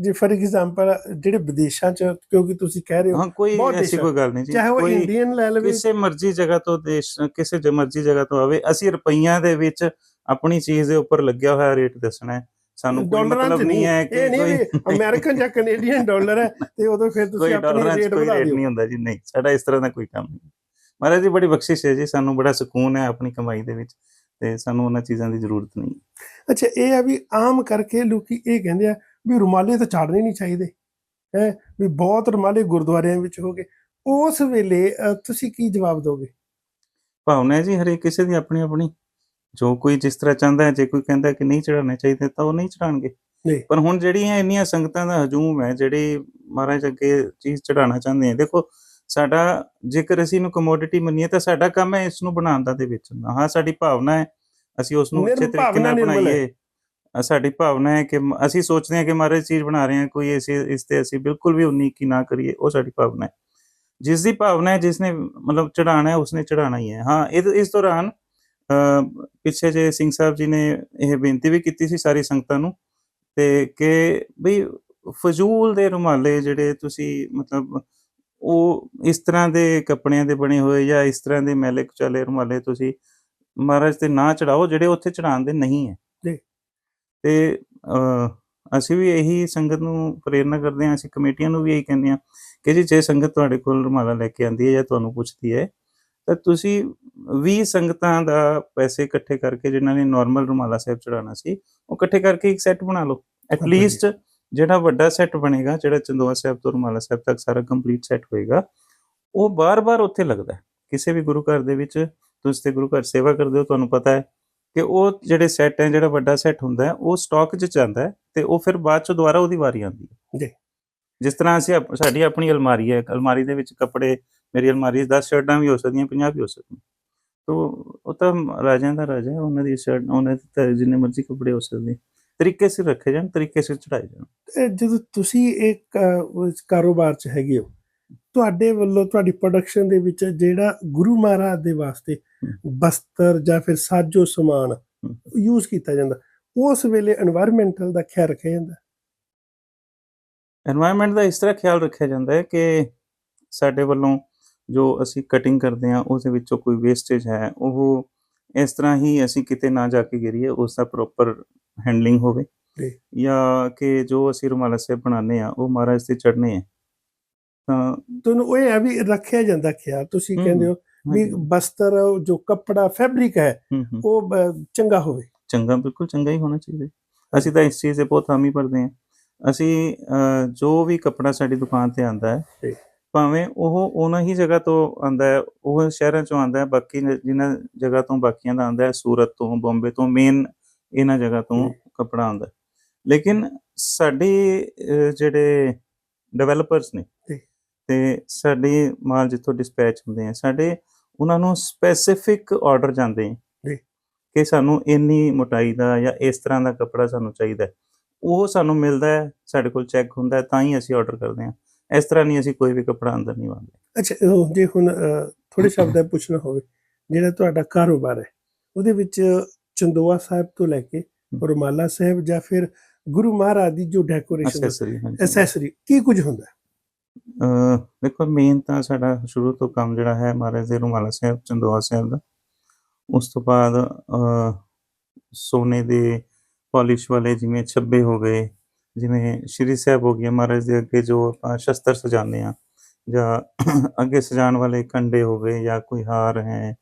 [SPEAKER 1] ਜੇ ਫॉर ਐਗਜ਼ਾਮਪਲ ਜਿਹੜੇ ਵਿਦੇਸ਼ਾਂ ਚ ਕਿਉਂਕਿ ਤੁਸੀਂ ਕਹਿ ਰਹੇ ਹੋ
[SPEAKER 2] ਹਾਂ ਕੋਈ ਐਸੀ ਕੋਈ ਗੱਲ ਨਹੀਂ ਜੀ।
[SPEAKER 1] ਚਾਹੇ ਉਹ ਇੰਡੀਅਨ ਲੈ ਲਵੇ।
[SPEAKER 2] ਕਿਸੇ ਮਰਜ਼ੀ ਜਗ੍ਹਾ ਤੋਂ ਦੇਸ਼ ਕਿਸੇ ਮਰਜ਼ੀ ਜਗ੍ਹਾ ਤੋਂ ਆਵੇ ਅਸੀਂ ਰੁਪਈਆਂ ਦੇ ਵਿੱਚ ਆਪਣੀ ਚੀਜ਼ ਦੇ ਉੱਪਰ ਲੱਗਿਆ ਹੋਇਆ ਰੇਟ ਦੱਸਣਾ ਹੈ। ਸਾਨੂੰ ਕੋਈ ਮਤਲਬ ਨਹੀਂ ਹੈ ਕਿ ਕੋਈ
[SPEAKER 1] ਅਮਰੀਕਨ ਜਾਂ ਕੈਨੇਡੀਅਨ ਡਾਲਰ ਹੈ ਤੇ ਉਦੋਂ ਫਿਰ ਤੁਸੀਂ ਆਪਣੀ ਰੇਟ ਵਧਾ ਦਿਓ।
[SPEAKER 2] ਨਹੀਂ ਹੁੰਦਾ ਜੀ ਨਹੀਂ ਸਾਡਾ ਇਸ ਤਰ੍ਹਾਂ ਦਾ ਕੋਈ ਕੰਮ ਨਹੀਂ। ਮਹਾਰਾਜ ਜੀ ਬੜੀ ਬਖਸ਼ਿਸ਼ ਹੈ ਜੀ ਸਾਨੂੰ ਬੜਾ ਸਕੂਨ ਹੈ ਆਪਣੀ ਕਮਾਈ ਦੇ ਵਿੱਚ ਤੇ ਸਾਨੂੰ ਉਹਨਾਂ ਚੀਜ਼ਾਂ ਦੀ ਜ਼ਰੂਰਤ ਨਹੀਂ
[SPEAKER 1] ਅੱਛਾ ਇਹ ਆ ਵੀ ਆਮ ਕਰਕੇ ਲੋਕੀ ਇਹ ਕਹਿੰਦੇ ਆ ਵੀ ਰੁਮਾਲੇ ਤਾਂ ਚਾੜਨੇ ਨਹੀਂ ਚਾਹੀਦੇ ਹੈ ਵੀ ਬਹੁਤ ਰੁਮਾਲੇ ਗੁਰਦੁਆਰਿਆਂ ਵਿੱਚ ਹੋ ਗਏ। ਉਸ ਵੇਲੇ ਤੁਸੀਂ ਕੀ ਜਵਾਬ ਦੋਗੇ?
[SPEAKER 2] ਭਾਵਨਾ ਜੀ ਹਰੇਕ ਕਿਸੇ ਦੀ ਆਪਣੀ ਆਪਣੀ ਜੋ ਕੋਈ ਜਿਸ ਤਰ੍ਹਾਂ ਚਾਹੁੰਦਾ ਹੈ ਜੇ ਕੋਈ ਕਹਿੰਦਾ ਕਿ ਨਹੀਂ ਚੜਾਉਣੇ ਚਾਹੀਦੇ ਤਾਂ ਉਹ ਨਹੀਂ ਚੜਾਣਗੇ। ਪਰ ਹੁਣ ਜਿਹੜੀਆਂ ਇੰਨੀਆਂ ਸੰਗਤਾਂ ਦਾ ਹਜੂਮ ਹੈ ਜਿਹੜੀ ਮਹਾਰਾਜ ਅੱਗੇ ਚੀਜ਼ ਚੜਾਉਣਾ ਚਾਹੁੰਦੇ ਆ ਦੇਖੋ ਸਾਡਾ ਜੇਕਰ ਅਸੀਂ ਇਹਨੂੰ ਕਮੋਡਿਟੀ ਮੰਨੀਏ ਤਾਂ ਸਾਡਾ ਕੰਮ ਹੈ ਇਸ ਨੂੰ ਬਣਾਉਣ ਦਾ ਤੇ ਵੇਚਣ ਹਾਂ ਸਾਡੀ ਭਾਵਨਾ ਹੈ ਅਸੀਂ ਉਸ ਨੂੰ ਅੱਛੇ ਤਰੀਕੇ ਨਾਲ। ਬਣਾਈਏ। ਸਾਡੀ ਭਾਵਨਾ ਹੈ ਕਿ ਅਸੀਂ ਸੋਚਦੇ ਹਾਂ ਕਿ ਮਹਾਰਾਜ ਚੀਜ਼ ਬਣਾ ਰਹੇ ਹਾਂ ਕੋਈ ਐਸੀ ਇਸ ਤੇ ਅਸੀਂ ਬਿਲਕੁਲ ਵੀ ਉਨੀ ਕੀ ਨਾ ਕਰੀਏ ਉਹ ਸਾਡੀ ਭਾਵਨਾ ਹੈ। ਜਿਸ ਦੀ ਭਾਵਨਾ ਹੈ ਜਿਸਨੇ ਮਤਲਬ ਚੜਾਣਾ ਹੈ ਉਸਨੇ ਚੜਾਣਾ ਹੀ ਹੈ। ਹਾਂ ਇਸ ਦੌਰਾਨ ਪਿੱਛੇ ਜੇ ਸਿੰਘ ਸਾਹਿਬ ਜੀ ਨੇ ਇਹ ਬੇਨਤੀ ਵੀ ਕੀਤੀ ਸੀ ਸਾਰੀ ਸੰਗਤਾਂ ਨੂੰ ਤੇ ਕਿ ਬਈ ਫਜ਼ੂਲ ਦੇ ਰੁਮਾਲੇ ਜਿਹੜੇ ਤੁਸੀਂ ਮਤਲਬ ਉਹ ਇਸ ਤਰ੍ਹਾਂ ਦੇ ਕੱਪੜਿਆਂ ਦੇ ਬਣੇ ਹੋਏ ਜਾਂ ਇਸ ਤਰ੍ਹਾਂ ਦੇ ਮੈਲੇ ਕੁਚਾਲੇ ਰੁਮਾਲੇ ਤੁਸੀਂ ਮਹਾਰਾਜ ਤੇ ਨਾ ਚੜਾਓ ਜਿਹੜੇ ਉੱਥੇ ਚੜਾਉਣ ਦੇ ਨਹੀਂ ਹੈ
[SPEAKER 1] ਜੀ।
[SPEAKER 2] ਤੇ ਅਸੀਂ ਵੀ ਇਹੀ ਸੰਗਤ ਨੂੰ ਪ੍ਰੇਰਨਾ ਕਰਦੇ ਹਾਂ ਅਸੀਂ ਕਮੇਟੀਆਂ ਨੂੰ ਵੀ ਇਹੀ ਕਹਿੰਦੇ ਹਾਂ ਕਿ ਜੀ ਜੇ ਸੰਗਤ ਤੁਹਾਡੇ ਕੋਲ ਰੁਮਾਲਾ ਲੈ ਕੇ ਆਂਦੀ ਹੈ ਜਾਂ ਤੁਹਾਨੂੰ ਪੁੱਛਦੀ ਹੈ ਤਾਂ ਤੁਸੀਂ 20 ਸੰਗਤਾਂ ਦਾ ਪੈਸੇ ਇਕੱਠੇ ਕਰਕੇ ਜਿਨ੍ਹਾਂ ਨੇ ਨਾਰਮਲ ਰੁਮਾਲਾ ਸਾਹਿਬ ਚੜਾਉਣਾ ਸੀ ਉਹ ਇਕੱਠੇ ਕਰਕੇ ਇੱਕ ਸੈੱਟ ਬਣਾ ਲਓ ਐਟ। ਲੀਸਟ ਜਿਹੜਾ ਵੱਡਾ ਸੈੱਟ ਬਣੇਗਾ ਜਿਹੜਾ ਚੰਦੋਆ ਸਾਹਿਬ ਤੋਂ ਰੁਮਾਲਾ ਸਾਹਿਬ ਤੱਕ ਸਾਰਾ ਕੰਪਲੀਟ ਸੈੱਟ ਹੋਏਗਾ ਉਹ ਬਾਰ-ਬਾਰ ਉੱਥੇ ਲੱਗਦਾ ਕਿਸੇ ਵੀ ਗੁਰੂ ਘਰ ਦੇ ਵਿੱਚ ਤੁਸੀਂ ਤੇ ਗੁਰੂ ਘਰ ਸੇਵਾ ਕਰਦੇ ਹੋ ਤੁਹਾਨੂੰ ਪਤਾ ਹੈ ਕਿ ਉਹ ਜਿਹੜੇ ਸੈੱਟ ਹੈ ਜਿਹੜਾ ਵੱਡਾ ਸੈੱਟ ਹੁੰਦਾ ਹੈ ਉਹ ਸਟਾਕ 'ਚ ਜਾਂਦਾ ਹੈ ਤੇ ਉਹ ਫਿਰ ਬਾਅਦ 'ਚ ਦੁਬਾਰਾ ਉਹਦੀ ਵਾਰੀ ਆਉਂਦੀ ਹੈ
[SPEAKER 1] ਜੀ।
[SPEAKER 2] ਜਿਸ ਤਰ੍ਹਾਂ ਅਸੀਂ ਸਾਡੀ ਆਪਣੀ ਅਲਮਾਰੀ ਹੈ ਅਲਮਾਰੀ ਦੇ ਵਿੱਚ ਕੱਪੜੇ ਮੇਰੀ ਅਲਮਾਰੀ 'ਚ 10 ਸ਼ਰਟਾਂ ਵੀ ਹੋ ਸਕਦੀਆਂ 50 ਵੀ ਹੋ ਸਕਦੀਆਂ। ਤੋ ਉਹ ਤਾਂ ਰਾਜਿਆਂ ਦਾ ਰਾਜਾ ਹੈ ਉਹਨਾਂ ਦੀ ਸ਼ਰਟ ਉਹਨਾਂ ਦੇ ਜਿੰਨੇ ਮਰਜ਼ੀ ਕੱਪੜੇ ਹੋ ਸਕਦੇ। ਤਰੀਕੇ ਸਿਰ ਰੱਖੇ ਜਾਣ ਤਰੀਕੇ ਸਿਰ ਚੜਾਏ ਜਾਣ।
[SPEAKER 1] ਜਦੋਂ ਤੁਸੀਂ ਇੱਕ ਕਾਰੋਬਾਰ 'ਚ ਹੈਗੇ ਹੋ ਤੁਹਾਡੇ ਵੱਲੋਂ ਤੁਹਾਡੀ ਪ੍ਰੋਡਕਸ਼ਨ ਦੇ ਵਿੱਚ ਜਿਹੜਾ ਗੁਰੂ ਮਹਾਰਾਜ ਦੇ ਵਾਸਤੇ ਬਸਤਰ ਜਾਂ ਫਿਰ ਸਾਜੋ ਸਮਾਨ ਯੂਜ਼ ਕੀਤਾ ਜਾਂਦਾ ਉਸ ਵੇਲੇ এনवायरमेंटਲ ਦਾ ਖਿਆਲ ਰੱਖਿਆ ਜਾਂਦਾ?
[SPEAKER 2] এনवायरमेंट ਦਾ ਇਸ ਤਰ੍ਹਾਂ ਖਿਆਲ ਰੱਖਿਆ ਜਾਂਦਾ ਹੈ ਕਿ ਸਾਡੇ ਵੱਲੋਂ ਜੋ ਅਸੀਂ ਕਟਿੰਗ ਕਰਦੇ ਹਾਂ ਉਸ ਦੇ ਵਿੱਚੋਂ ਕੋਈ ਵੇਸਟੇਜ ਹੈ ਉਹ ਇਸ ਤਰ੍ਹਾਂ ਹੀ ਅਸੀਂ ਕਿਤੇ ਨਾ ਜਾ ਕੇ ਗਿਰੀਏ ਉਸ ਦਾ ਪ੍ਰੋਪਰ ਹੈਂਡਲਿੰਗ ਹੋਵੇ।
[SPEAKER 1] ਜੀ।
[SPEAKER 2] ਕਿ ਜੋ ਅਸੀਂ ਰੁਮਾਲਾ ਸਾਹਿਬ ਬਣਾਉਂਦੇ ਆ ਉਹ ਮਹਾਰਾਜ ਤੇ ਚੜਨੇ ਆ ਤਾਂ
[SPEAKER 1] ਤੁਹਾਨੂੰ ਉਹ ਇਹ ਹੈ ਵੀ ਰੱਖਿਆ ਜਾਂਦਾ ਖਿਆਲ ਤੁਸੀਂ ਕਹਿੰਦੇ ਹੋ। ਵੀ ਬਸਤਰ ਜੋ ਕੱਪੜਾ ਫੈਬਰਿਕ ਹੈ ਉਹ ਚੰਗਾ ਹੋਵੇ।
[SPEAKER 2] ਚੰਗਾ ਬਿਲਕੁਲ ਚੰਗਾ ਹੀ ਹੋਣਾ ਚਾਹੀਦਾ। ਅਸੀਂ ਤਾਂ ਇਸ ਚੀਜ਼ ਦੇ ਬਹੁਤ ਹਾਮੀ ਭਰਦੇ ਹਾਂ। ਅਸੀਂ ਜੋ ਵੀ ਕੱਪੜਾ ਸਾਡੀ ਦੁਕਾਨ ਤੇ ਆਂਦਾ ਹੈ। ਭਾਵੇਂ ਉਹ ਉਹਨਾਂ ਹੀ ਜਗ੍ਹਾ ਤੋਂ ਆਂਦਾ ਹੈ ਉਹ ਸ਼ਹਿਰਾਂ ਚੋਂ ਆਂਦਾ ਹੈ ਬਾਕੀ ਨ- ਜਿਨ੍ਹਾਂ ਜਗ੍ਹਾ ਤੋਂ ਬਾਕੀਆਂ ਦਾ ਆਂਦਾ ਹੈ ਸੂਰਤ ਤੋਂ ਬੰਬੇ ਤੋਂ ਮੇਨ ਇਹਨਾਂ ਜਗ੍ਹਾ ਤੋਂ। ਕੱਪੜਾ ਆਂਦਾ ਲੇਕਿਨ ਸਾਡੇ ਜਿਹੜੇ ਡਿਵੈਲਪਰਸ ਨੇ। ਤੇ ਸਾਡੇ ਮਾਲ ਜਿੱਥੋਂ ਡਿਸਪੈਚ ਹੁੰਦੇ ਆ ਸਾਡੇ ਉਹਨਾਂ ਨੂੰ ਸਪੈਸੀਫਿਕ ਆਰਡਰ ਜਾਂਦੇ ਆ ਕਿ ਸਾਨੂੰ ਇੰਨੀ ਮੋਟਾਈ ਦਾ ਜਾਂ ਇਸ ਤਰ੍ਹਾਂ ਦਾ ਕੱਪੜਾ ਸਾਨੂੰ ਚਾਹੀਦਾ। ਉਹ ਸਾਨੂੰ ਮਿਲਦਾ ਹੈ ਸਾਡੇ ਕੋਲ ਚੈੱਕ ਹੁੰਦਾ ਤਾਂ ਹੀ ਅਸੀਂ ਆਰਡਰ ਕਰਦੇ ਹਾਂ ਇਸ ਤਰ੍ਹਾਂ ਨਹੀਂ ਅਸੀਂ ਕੋਈ ਵੀ ਕੱਪੜਾ ਅੰਦਰ ਨਹੀਂ ਪਾਉਂਦੇ
[SPEAKER 1] ਅੱਛਾ ਉਹ ਜੇ ਹੁਣ ਥੋੜੇ ਸ਼ਬਦਾਂ ਪੁੱਛਣਾ ਹੋਵੇ ਜਿਹੜਾ ਤੁਹਾਡਾ ਕਾਰੋਬਾਰ ਹੈ ਉਹਦੇ ਵਿੱਚ ਚੰਦੋਆ ਸਾਹਿਬ ਤੋਂ ਲੈ ਕੇ ਰੁਮਾਲਾ ਸਾਹਿਬ ਜਾਂ ਫਿਰ ਗੁਰੂ ਮਹਾਰਾਜ ਦੀ ਜੋ ਡੈਕੋਰੇਸ਼ਨ ਐਸੈਸਰੀ ਕੀ ਕੁਝ ਹੁੰਦਾ? ਹੈ?
[SPEAKER 2] ਦੇਖੋ ਮੇਨ ਤਾਂ ਸਾਡਾ ਸ਼ੁਰੂ ਤੋਂ ਕੰਮ ਜਿਹੜਾ ਹੈ ਮਹਾਰਾਜ ਦੇ ਰੁਮਾਲਾ ਸਾਹਿਬ ਚੰਦੋਆ ਸਾਹਿਬ ਦਾ। ਉਸ ਤੋਂ ਬਾਅਦ ਸੋਨੇ ਦੇ ਪਾਲਿਸ਼ ਵਾਲੇ ਜਿਵੇਂ ਛੱਬੇ ਹੋ ਗਏ ਜਿਵੇਂ ਸ਼੍ਰੀ ਸਾਹਿਬ ਹੋ ਗਿਆ ਮਹਾਰਾਜ ਦੇ ਅੱਗੇ ਜੋ ਆਪਾਂ ਸ਼ਸਤਰ ਸਜਾਉਂਦੇ ਆ ਜਾਂ ਅੱਗੇ ਸਜਾਉਣ ਵਾਲੇ ਕੰਡੇ ਹੋ ਗਏ ਜਾਂ ਕੋਈ ਹਾਰ ਹੈ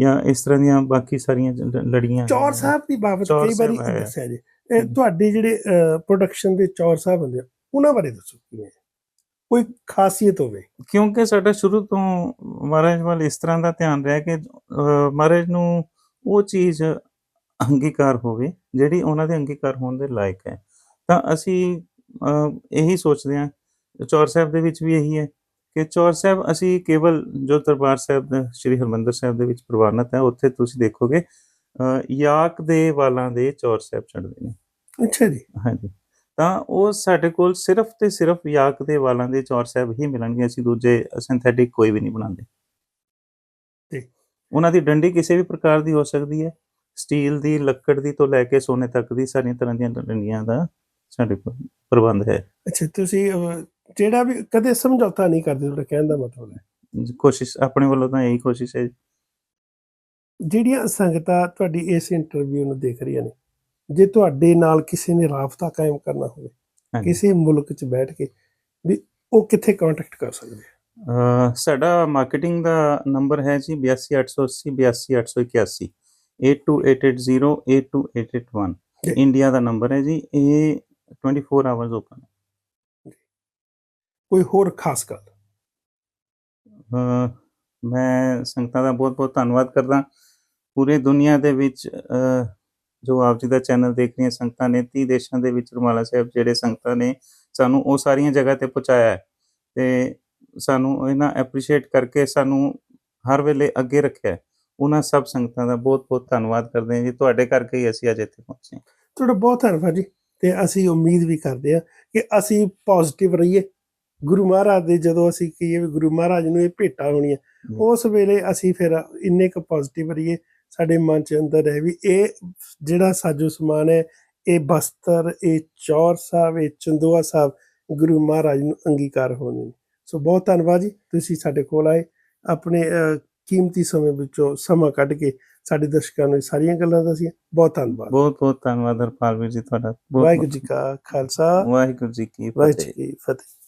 [SPEAKER 2] ਜਾਂ ਇਸ ਤਰ੍ਹਾਂ ਦੀਆਂ ਬਾਕੀ ਸਾਰੀਆਂ ਲੜੀਆਂ
[SPEAKER 1] ਚੌਰ। ਸਾਹਿਬ ਦੀ ਬਾਬਤ ਕਈ ਵਾਰੀ। ਦੱਸਿਆ ਜੀ। ਤੁਹਾਡੇ ਜਿਹੜੇ ਪ੍ਰੋਡਕਸ਼ਨ ਦੇ ਚੌਰ ਸਾਹਿਬ ਹੁੰਦੇ ਆ, ਉਹਨਾਂ ਬਾਰੇ ਦੱਸੋ ਕਿਵੇਂ ਕੋਈ ਖਾਸੀਅਤ ਹੋਵੇ।
[SPEAKER 2] ਕਿਉਂਕਿ ਸਾਡਾ ਸ਼ੁਰੂ ਤੋਂ ਮਹਾਰਾਜ ਵੱਲ ਇਸ ਤਰ੍ਹਾਂ ਦਾ ਧਿਆਨ ਰਿਹਾ ਕਿ ਮਹਾਰਾਜ ਨੂੰ ਉਹ ਚੀਜ਼ ਅੰਗੀਕਾਰ ਹੋਵੇ ਜਿਹੜੀ ਉਹਨਾਂ ਦੇ ਅੰਗੀਕਾਰ ਹੋਣ ਦੇ ਲਾਇਕ ਹੈ। ਤਾਂ ਅਸੀਂ ਇਹੀ ਸੋਚਦੇ ਹਾਂ। ਚੌਰ ਸਾਹਿਬ ਦੇ ਵਿੱਚ ਵੀ ਇਹੀ ਹੈ ਕਿ ਚੌਰ ਸਾਹਿਬ ਅਸੀਂ ਕੇਵਲ ਜੋ ਦਰਬਾਰ ਸਾਹਿਬ ਦਾ ਸ੍ਰੀ ਹਰਮੰਦਰ ਸਾਹਿਬ ਦੇ ਵਿੱਚ ਪ੍ਰਵਾਨਤ ਹੈ ਉੱਥੇ ਤੁਸੀਂ ਦੇਖੋਗੇ ਯਾਕ ਦੇ ਵਾਲਾਂ ਦੇ ਚੌਰ ਸਾਹਿਬ ਚੜ੍ਹਦੇ ਨੇ।
[SPEAKER 1] ਅੱਛਾ ਜੀ।
[SPEAKER 2] ਹਾਂਜੀ। ਤਾਂ ਉਹ ਸਾਡੇ ਕੋਲ ਸਿਰਫ ਤੇ ਸਿਰਫ ਯਾਕ ਦੇ ਵਾਲਾਂ ਦੇ ਚੌਰ ਸਾਹਿਬ ਹੀ ਮਿਲਣਗੇ ਅਸੀਂ ਦੂਜੇ ਸਿੰਥੈਟਿਕ ਕੋਈ ਵੀ ਨਹੀਂ ਬਣਾਉਂਦੇ।
[SPEAKER 1] ਠੀਕ।
[SPEAKER 2] ਉਹਨਾਂ ਦੀ ਡੰਡੀ ਕਿਸੇ ਵੀ ਪ੍ਰਕਾਰ ਦੀ ਹੋ ਸਕਦੀ ਹੈ। ਸਟੀਲ ਦੀ ਲੱਕੜ ਦੀ ਤੋਂ ਲੈ ਕੇ ਸੋਨੇ ਤੱਕ ਦੀ ਸਾਰੀਆਂ ਤਰ੍ਹਾਂ ਦੀਆਂ ਡੰਡੀਆਂ ਦਾ ਸਾਡੇ ਕੋਲ ਪ੍ਰਬੰਧ ਹੈ।
[SPEAKER 1] ਅੱਛਾ ਤੁਸੀਂ ਅਹ, ਜਿਹੜਾ ਵੀ ਕਦੇ ਸਮਝੌਤਾ ਨਹੀਂ ਕਰਦੇ ਤੁਹਾਡਾ ਕਹਿਣ ਦਾ ਮਤਲਬ ਹੈ?
[SPEAKER 2] ਕੋਸ਼ਿਸ਼ ਆਪਣੇ ਵੱਲੋਂ ਤਾਂ ਇਹੀ ਕੋਸ਼ਿਸ਼ ਹੈ।
[SPEAKER 1] ਜਿਹੜੀਆਂ ਸੰਗਤਾਂ ਤੁਹਾਡੀ ਇਸ ਇੰਟਰਵਿਊ ਨੂੰ ਦੇਖ ਰਹੀਆਂ ਨੇ ਜੇ ਤੁਹਾਡੇ ਨਾਲ ਕਿਸੇ ਨੇ ਰਾਬਤਾ ਕਾਇਮ ਕਰਨਾ ਹੋਵੇ
[SPEAKER 2] ਹਾਂਜੀ।
[SPEAKER 1] ਕਿਸੇ ਮੁਲਕ 'ਚ ਬੈਠ ਕੇ ਵੀ ਉਹ ਕਿੱਥੇ ਕੰਟੈਕਟ ਕਰ ਸਕਦੇ ਆ
[SPEAKER 2] ਅਹ ਸਾਡਾ ਮਾਰਕੀਟਿੰਗ ਦਾ ਨੰਬਰ ਹੈ ਜੀ 82880 82881 828880 82881
[SPEAKER 1] ਜੀ।
[SPEAKER 2] ਇੰਡੀਆ ਦਾ ਨੰਬਰ ਹੈ ਜੀ ਇਹ 24 ਆਵਰਸ ਓਪਨ ਹੈ
[SPEAKER 1] ਕੋਈ ਹੋਰ ਖਾਸ ਗੱਲ?
[SPEAKER 2] ਮੈਂ ਸੰਗਤਾਂ ਦਾ ਬਹੁਤ ਬਹੁਤ ਧੰਨਵਾਦ ਕਰਦਾ। ਪੂਰੇ ਦੁਨੀਆ ਦੇ ਵਿੱਚ ਜੋ ਆਪ ਜੀ ਦਾ ਚੈਨਲ ਦੇਖ ਰਹੀਆਂ ਸੰਗਤਾਂ ਨੇ 30 ਦੇਸ਼ਾਂ ਦੇ ਵਿੱਚ ਰੁਮਾਲਾ ਸਾਹਿਬ ਜਿਹੜੇ ਸੰਗਤਾਂ ਨੇ ਸਾਨੂੰ ਉਹ ਸਾਰੀਆਂ ਜਗ੍ਹਾ ਤੇ ਪਹੁੰਚਾਇਆ ਹੈ। ਤੇ ਸਾਨੂੰ ਇਹਨਾਂ ਐਪਰੀਸ਼ੀਏਟ ਕਰਕੇ ਸਾਨੂੰ ਹਰ ਵੇਲੇ ਅੱਗੇ ਰੱਖਿਆ। ਉਹਨਾਂ ਸਭ ਸੰਗਤਾਂ ਦਾ ਬਹੁਤ ਬਹੁਤ ਧੰਨਵਾਦ ਕਰਦੇ ਹਾਂ ਜੀ। ਤੁਹਾਡੇ ਕਰਕੇ ਹੀ ਅਸੀਂ ਅੱਜ ਇੱਥੇ ਪਹੁੰਚੇ।
[SPEAKER 1] ਤੁਹਾਡਾ ਬਹੁਤ ਧੰਨਵਾਦ ਜੀ। ਤੇ ਅਸੀਂ ਉਮੀਦ ਵੀ ਕਰਦੇ ਹਾਂ ਕਿ ਅਸੀਂ ਪੋਜ਼ਿਟਿਵ ਰਹੀਏ ਗੁਰੂ ਮਹਾਰਾਜ ਦੇ ਜਦੋਂ ਅਸੀਂ ਕਹੀਏ ਵੀ ਗੁਰੂ ਮਹਾਰਾਜ ਨੂੰ ਇਹ ਭੇਟਾ ਹੋਣੀ ਹੈ। ਉਸ ਵੇਲੇ ਅਸੀਂ ਫਿਰ ਇੰਨੇ ਕੁ ਪੋਜ਼ਿਟਿਵ ਰਹੀਏ ਸਾਡੇ ਮਨ ਚ ਅੰਦਰ ਹੈ ਵੀ ਇਹ ਜਿਹੜਾ ਸਾਜੋ ਸਮਾਨ ਹੈ ਇਹ ਬਸਤਰ ਇਹ ਚੌਰ ਸਾਹਿਬ ਇਹ ਚੰਦੋਆ ਸਾਹਿਬ ਗੁਰੂ ਮਹਾਰਾਜ ਨੂੰ ਅੰਗੀਕਾਰ ਹੋਣੇ ਸੋ ਬਹੁਤ ਧੰਨਵਾਦ ਜੀ ਤੁਸੀਂ ਸਾਡੇ ਕੋਲ ਆਏ ਆਪਣੇ ਕੀਮਤੀ ਸਮੇਂ ਵਿੱਚੋਂ ਸਮਾਂ ਕੱਢ ਕੇ ਸਾਡੇ ਦਰਸ਼ਕਾਂ ਨੂੰ ਇਹ ਸਾਰੀਆਂ ਗੱਲਾਂ ਦੱਸੀਆਂ ਬਹੁਤ ਧੰਨਵਾਦ।
[SPEAKER 2] ਬਹੁਤ ਬਹੁਤ ਧੰਨਵਾਦ ਹਰਪਾਲ ਵੀਰ ਜੀ ਤੁਹਾਡਾ।
[SPEAKER 1] ਵਾਹਿਗੁਰੂ ਜੀ ਕਾ ਖਾਲਸਾ।
[SPEAKER 2] ਵਾਹਿਗੁਰੂ ਜੀ ਕੀ
[SPEAKER 1] ਵਾਹਿਗੁਰੂ
[SPEAKER 2] ਫਤਿਹ।
[SPEAKER 1] ਜੀ ਕੀ ਫਤਿਹ।